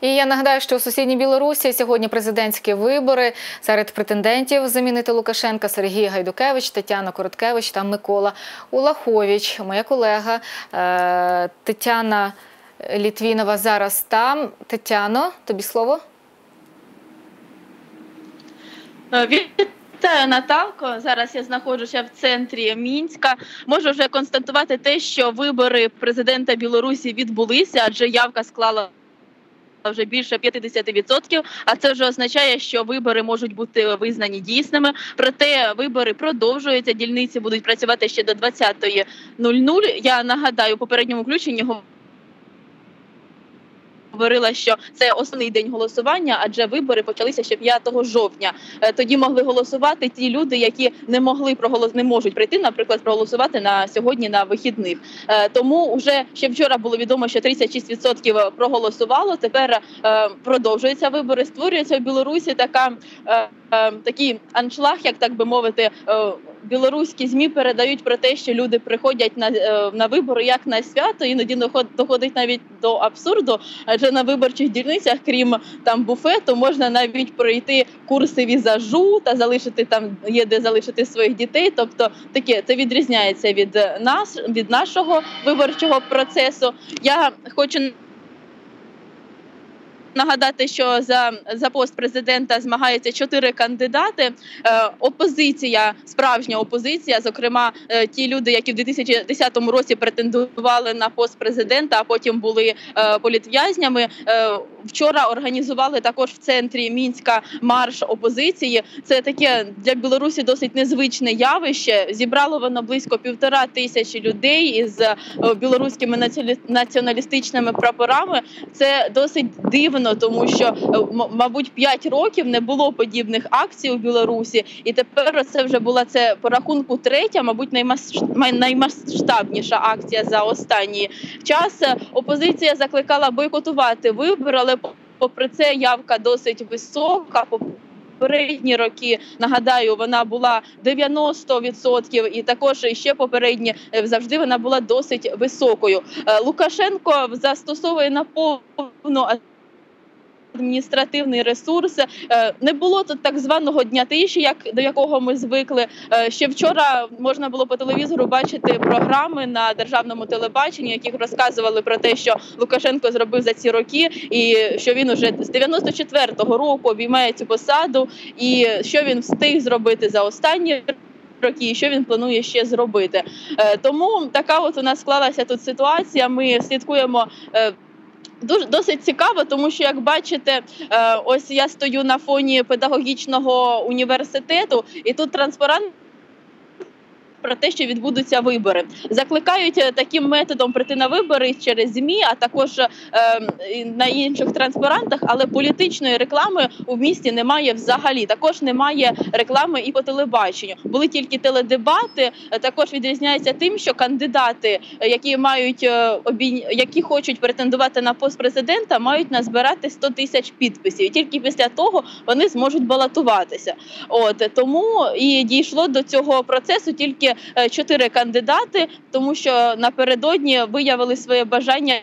І я нагадаю, що у сусідній Білорусі сьогодні президентські вибори серед претендентів замінити Лукашенка Сергій Гайдукевич, Тетяна Короткевич та Микола Улахович. Моя колега е, Тетяна Літвінова зараз там. Тетяно, тобі слово. Е, Вітаю, Наталко. Зараз я знаходжуся в центрі мінська. Можу вже констатувати те, що вибори президента Білорусі відбулися, адже явка склала. Вже більше 50%, а це вже означає, що вибори можуть бути визнані дійсними. Проте вибори продовжуються. Дільниці будуть працювати ще до 20.00. Я нагадаю, попередньому включенні говорила, що це основний день голосування, адже вибори почалися ще 5 жовтня. Е, тоді могли голосувати ті люди, які не могли проголос... не можуть прийти, наприклад, проголосувати на сьогодні на вихідних. Е, тому вже ще вчора було відомо, що 36% проголосувало. Тепер е, продовжуються вибори. Створюється в Білорусі така такий аншлаг, як так би мовити білоруські змі передають про те, що люди приходять на е, на вибори як на свято, іноді доходить навіть до абсурду. Адже на виборчих дільницях, крім там буфету, можна навіть пройти курси візажу та залишити там, є де залишити своїх дітей. Тобто таке це відрізняється від нас, від нашого виборчого процесу. Я хочу Нагадати, що за за пост президента змагаються чотири кандидати. Е, опозиція, справжня опозиція, зокрема, е, ті люди, які в 2010 році претендували на пост президента, а потім були е, політв'язнями. Вчора організували також в центрі мінська марш опозиції. Це таке для Білорусі досить незвичне явище. Зібрало воно близько півтора тисячі людей із білоруськими націоналістичними прапорами. Це досить дивно дивно, тому що е, мабуть 5 років не було подібних акцій у Білорусі, і тепер це вже була це по рахунку третя, мабуть, наймасштабніша акція за останній час. Опозиція закликала бойкотувати вибори, але попри це явка досить висока. Попередні роки нагадаю, вона була 90%, і також ще попередні е, завжди вона була досить високою. Е, Лукашенко застосовує на повну адміністративний ресурс. Е, не було тут так званого дня тиші, як до якого ми звикли. Е, ще вчора можна було по телевізору бачити програми на державному телебаченні, яких розказували про те, що Лукашенко зробив за ці роки, і що він уже з 94-го року обіймає цю посаду, і що він встиг зробити за останні. Роки, що він планує ще зробити, е, тому така от у нас склалася тут ситуація. Ми слідкуємо Дуже досить цікаво, тому що як бачите, е, ось я стою на фоні педагогічного університету, і тут транспарант про те, що відбудуться вибори, закликають е, таким методом прийти на вибори через змі, а також е, на інших транспарантах. Але політичної реклами у місті немає взагалі. Також немає реклами і по телебаченню. Були тільки теледебати. Е, також відрізняється тим, що кандидати, е, які мають які хочуть претендувати на пост президента, мають назбирати 100 тисяч підписів. І Тільки після того вони зможуть балотуватися. От тому і дійшло до цього процесу тільки. Е, чотири кандидати, тому що напередодні виявили своє бажання